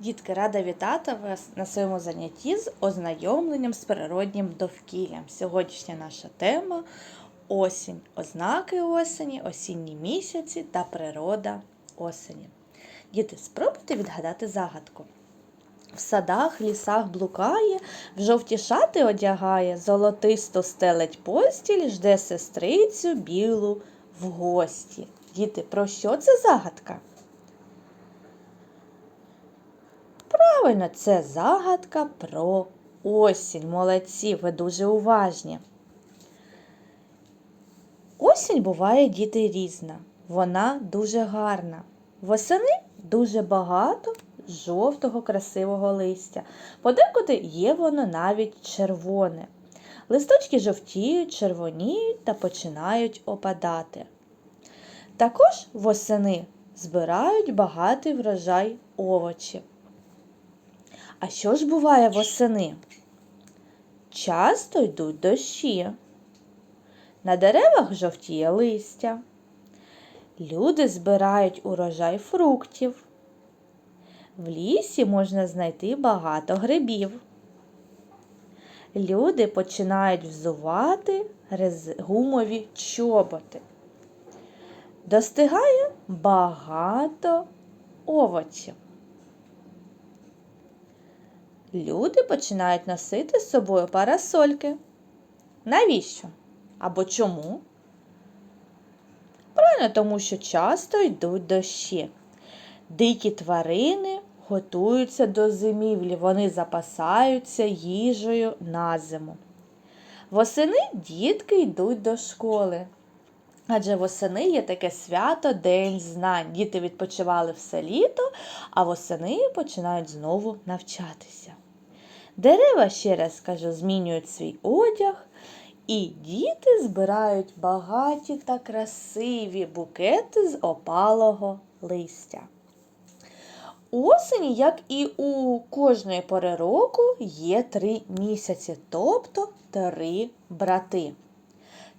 Дітки, рада вітати вас на своєму занятті з ознайомленням з природнім довкіллям. Сьогоднішня наша тема осінь, ознаки осені, осінні місяці та природа осені. Діти, спробуйте відгадати загадку. В садах, лісах блукає, в жовті шати одягає, золотисто стелить постіль, жде сестрицю білу в гості. Діти, про що це загадка? Правильно, це загадка про осінь. Молодці, ви дуже уважні. Осінь буває діти різна. Вона дуже гарна. Восени дуже багато жовтого красивого листя. Подекуди є воно навіть червоне. Листочки жовтіють, червоніють та починають опадати. Також восени збирають багатий врожай овочів. А що ж буває восени? Часто йдуть дощі. На деревах жовтіє листя. Люди збирають урожай фруктів. В лісі можна знайти багато грибів. Люди починають взувати гумові чоботи. Достигає багато овочів. Люди починають носити з собою парасольки. Навіщо? Або чому? Правильно, тому що часто йдуть дощі. Дикі тварини готуються до зимівлі, вони запасаються їжею на зиму. Восени дітки йдуть до школи. Адже восени є таке свято День знань. Діти відпочивали все літо, а восени починають знову навчатися. Дерева, ще раз скажу, змінюють свій одяг, і діти збирають багаті та красиві букети з опалого листя. У осені, як і у кожної пори року, є три місяці, тобто три брати.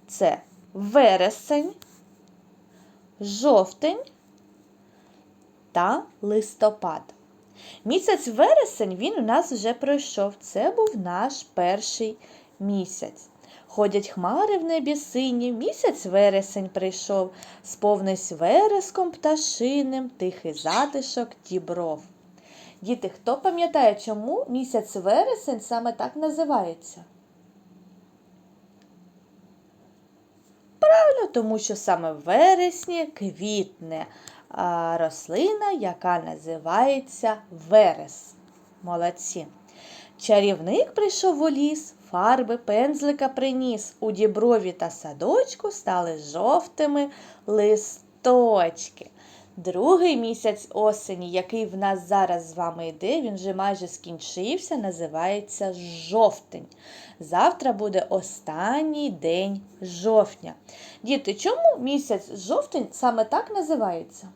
Це вересень, жовтень та листопад. Місяць вересень він у нас вже пройшов. Це був наш перший місяць. Ходять хмари в небі сині, місяць вересень прийшов, сповнись вереском пташиним, тихий затишок дібров. Діти, хто пам'ятає, чому місяць вересень саме так називається? Правильно, тому що саме в вересні квітне рослина, яка називається верес. Молодці. Чарівник прийшов у ліс, фарби пензлика приніс. У діброві та садочку стали жовтими листочки. Другий місяць осені, який в нас зараз з вами йде, він вже майже скінчився, називається жовтень. Завтра буде останній день жовтня. Діти, чому місяць жовтень саме так називається?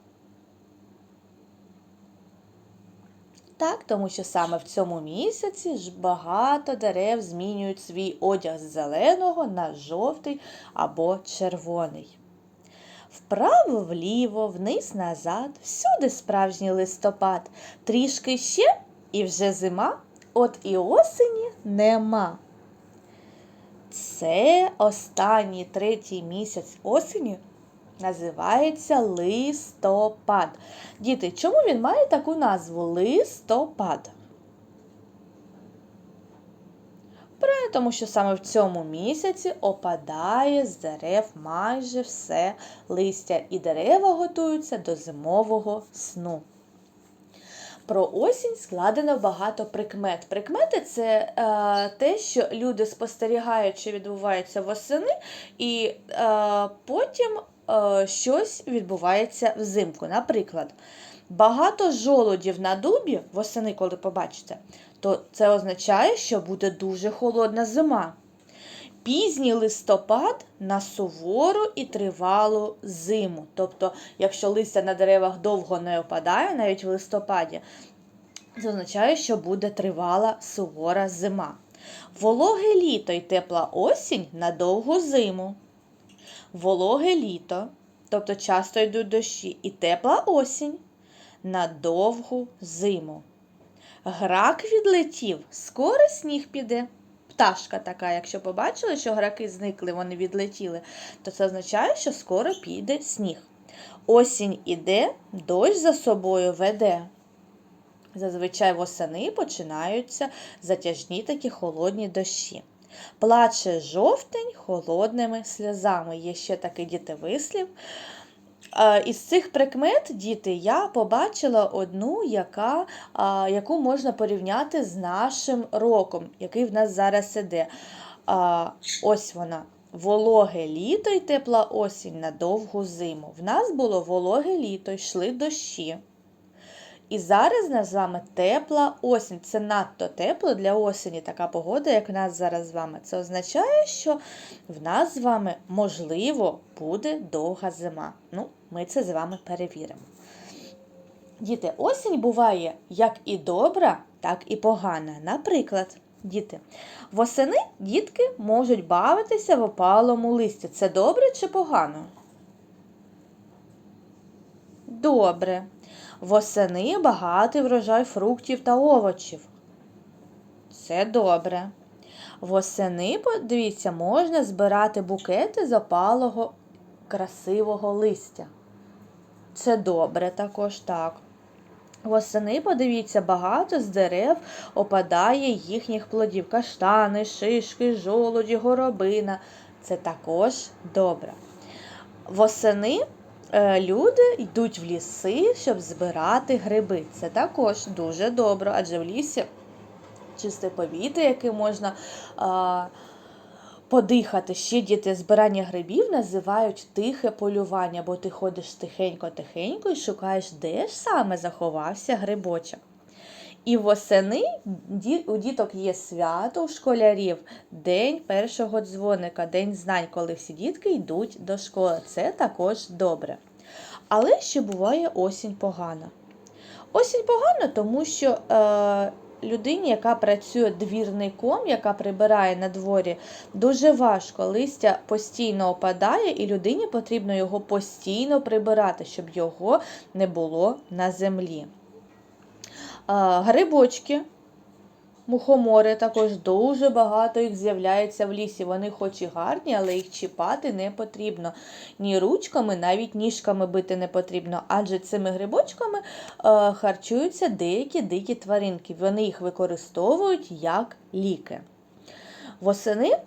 Так, тому що саме в цьому місяці ж багато дерев змінюють свій одяг з зеленого на жовтий або червоний. Вправо вліво, вниз назад, всюди справжній листопад, трішки ще і вже зима, от і осені нема. Це останній третій місяць осені називається листопад. Діти, чому він має таку назву листопад? Правильно, тому що саме в цьому місяці опадає з дерев майже все листя, і дерева готуються до зимового сну. Про осінь складено багато прикмет. Прикмети це е, те, що люди спостерігають, що відбувається восени, і е, потім щось відбувається взимку. Наприклад, багато жолудів на дубі восени, коли побачите, то це означає, що буде дуже холодна зима. Пізній листопад на сувору і тривалу зиму. Тобто, якщо листя на деревах довго не опадає, навіть в листопаді, це означає, що буде тривала сувора зима. Вологе літо і тепла осінь на довгу зиму. Вологе літо, тобто часто йдуть дощі, і тепла осінь на довгу зиму. Грак відлетів, скоро сніг піде. Пташка така, якщо побачили, що граки зникли, вони відлетіли, то це означає, що скоро піде сніг. Осінь іде, дощ за собою веде. Зазвичай восени починаються затяжні такі холодні дощі. Плаче жовтень холодними сльозами. Є ще такий дітевислів. Із цих прикмет, діти, я побачила одну, яка, яку можна порівняти з нашим роком, який в нас зараз іде. Ось вона. Вологе літо й тепла осінь на довгу зиму. В нас було вологе літо, йшли дощі. І зараз нас з вами тепла осінь. Це надто тепло для осені така погода, як в нас зараз з вами. Це означає, що в нас з вами, можливо, буде довга зима. Ну, ми це з вами перевіримо. Діти, осінь буває як і добра, так і погана. Наприклад, діти, восени дітки можуть бавитися в опалому листі. Це добре чи погано? Добре. Восени багатий врожай фруктів та овочів. Це добре. Восени, подивіться, можна збирати букети з опалого красивого листя. Це добре також так. Восени, подивіться, багато з дерев опадає їхніх плодів. Каштани, шишки, жолуді, горобина. Це також добре. Восени люди йдуть в ліси, щоб збирати гриби. Це також дуже добре, адже в лісі чисте повітря, яке можна а, подихати. Ще діти збирання грибів називають тихе полювання, бо ти ходиш тихенько-тихенько і шукаєш, де ж саме заховався грибочок. І восени у діток є свято у школярів, день першого дзвоника, день знань, коли всі дітки йдуть до школи. Це також добре. Але ще буває осінь погана. Осінь погана, тому що е, людині, яка працює двірником, яка прибирає на дворі, дуже важко. Листя постійно опадає, і людині потрібно його постійно прибирати, щоб його не було на землі. Грибочки, мухомори також дуже багато їх з'являється в лісі. Вони хоч і гарні, але їх чіпати не потрібно. Ні ручками, навіть ніжками бити не потрібно, адже цими грибочками харчуються деякі дикі тваринки. Вони їх використовують як ліки. Восени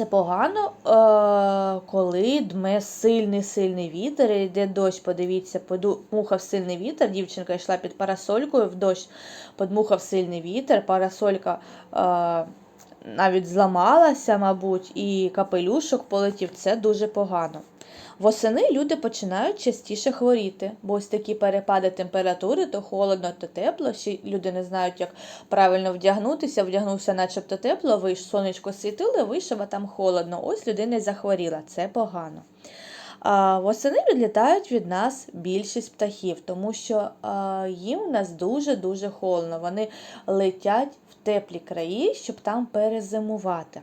це погано, е, коли дме сильний сильний вітер, і йде дощ. Подивіться, подмухав сильний вітер. Дівчинка йшла під парасолькою в дощ, подмухав сильний вітер, парасолька е, навіть зламалася, мабуть, і капелюшок полетів. Це дуже погано. Восени люди починають частіше хворіти, бо ось такі перепади температури, то холодно, то тепло. Ще люди не знають, як правильно вдягнутися. Вдягнувся, начебто тепло, вийш, сонечко світило, вийшов, а там холодно. Ось людина захворіла. Це погано. А, восени відлітають від нас більшість птахів, тому що а, їм у нас дуже-дуже холодно. Вони летять в теплі краї, щоб там перезимувати.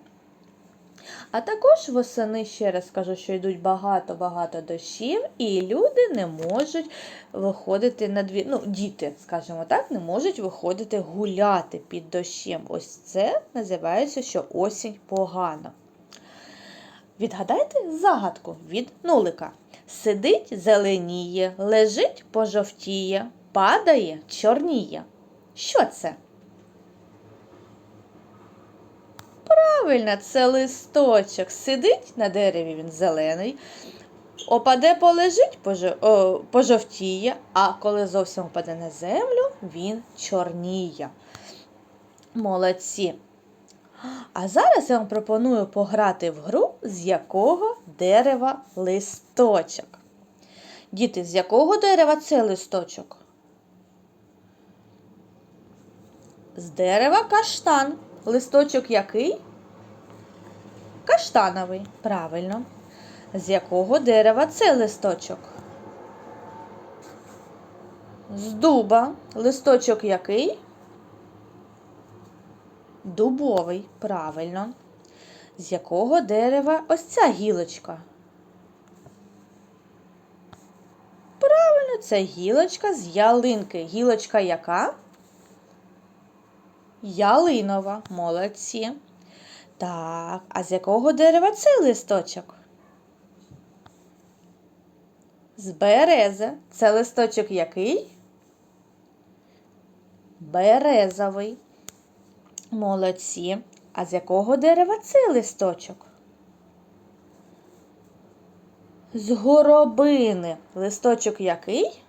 А також восени, ще раз скажу, що йдуть багато-багато дощів, і люди не можуть виходити на двір. Ну, діти, скажімо так, не можуть виходити гуляти під дощем. Ось це називається, що осінь погано. Відгадайте загадку від нулика. Сидить, зеленіє, лежить, пожовтіє, падає, чорніє. Що це? Правильно, це листочок. Сидить на дереві, він зелений. Опаде, полежить, пожовтіє, а коли зовсім опаде на землю, він чорніє. Молодці. А зараз я вам пропоную пограти в гру, з якого дерева листочок. Діти, з якого дерева це листочок? З дерева каштан. Листочок який? Каштановий. Правильно. З якого дерева це листочок? З дуба. Листочок який? Дубовий. Правильно. З якого дерева ось ця гілочка? Правильно, це гілочка з ялинки. Гілочка яка? Ялинова. Молодці. Так, а з якого дерева цей листочок? З берези. Це листочок який? Березовий. Молодці. А з якого дерева цей листочок? З горобини. Листочок який?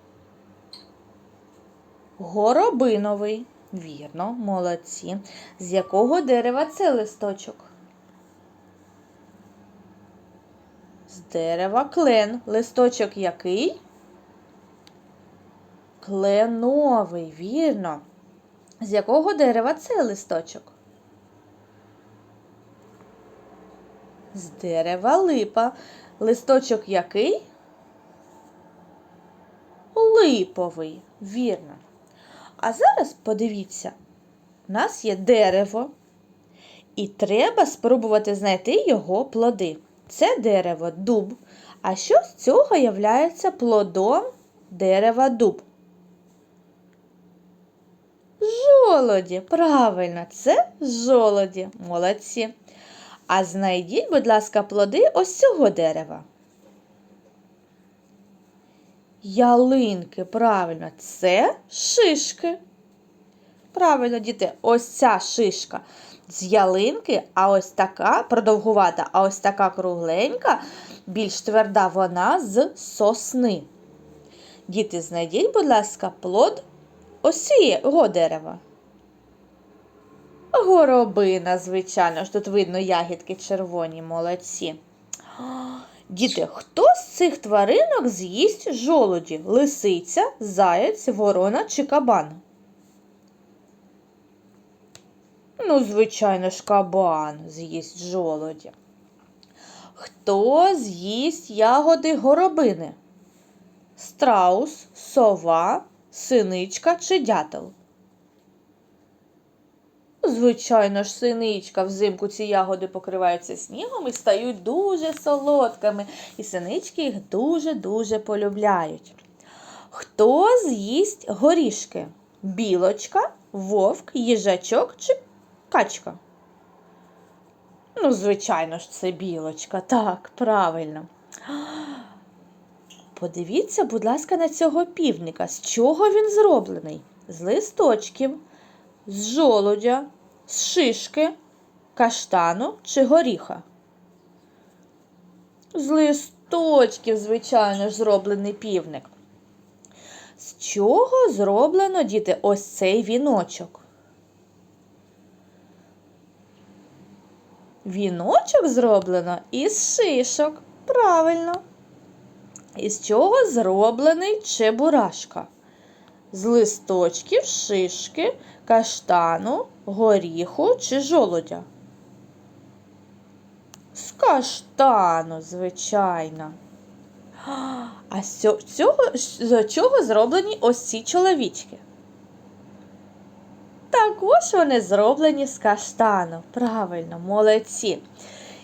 Горобиновий. Вірно, молодці. З якого дерева це листочок? З дерева клен. Листочок який? Кленовий, вірно. З якого дерева це листочок? З дерева липа. Листочок який? Липовий, вірно. А зараз подивіться, у нас є дерево, і треба спробувати знайти його плоди. Це дерево дуб. А що з цього являється плодом дерева дуб? Жолоді. Правильно, це жолоді. Молодці. А знайдіть, будь ласка, плоди ось цього дерева. Ялинки, правильно, це шишки. Правильно, діти, ось ця шишка з ялинки, а ось така продовгувата, а ось така кругленька, більш тверда вона з сосни. Діти, знайдіть, будь ласка, плод ось цього дерева. Горобина, звичайно ж, тут видно ягідки червоні, молодці. Діти, хто з цих тваринок з'їсть жолуді? Лисиця, заєць, ворона чи кабан? Ну, звичайно ж, кабан з'їсть жолуді. Хто з'їсть ягоди горобини? Страус, сова, синичка чи дятел? Звичайно ж, синичка взимку ці ягоди покриваються снігом і стають дуже солодкими, і синички їх дуже-дуже полюбляють. Хто з'їсть горішки? Білочка, вовк, їжачок чи качка? Ну, звичайно ж, це білочка. Так, правильно. Подивіться, будь ласка, на цього півника. З чого він зроблений? З листочків, з жолудя, з шишки, каштану чи горіха? З листочків, звичайно зроблений півник. З чого зроблено, діти, ось цей віночок? Віночок зроблено із шишок. Правильно. Із чого зроблений чебурашка? З листочків, шишки, каштану, горіху чи жолудя? З каштану, звичайно. А з цього, з чого зроблені ось ці чоловічки? Також вони зроблені з каштану. Правильно, молодці.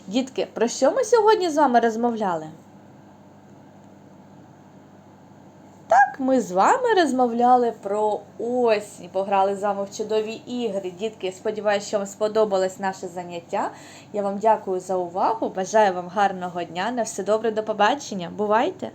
Дітки, про що ми сьогодні з вами розмовляли? Ми з вами розмовляли про осінь, пограли з вами в чудові ігри. Дітки, сподіваюся, що вам сподобалось наше заняття. Я вам дякую за увагу. Бажаю вам гарного дня. На все добре, до побачення. Бувайте!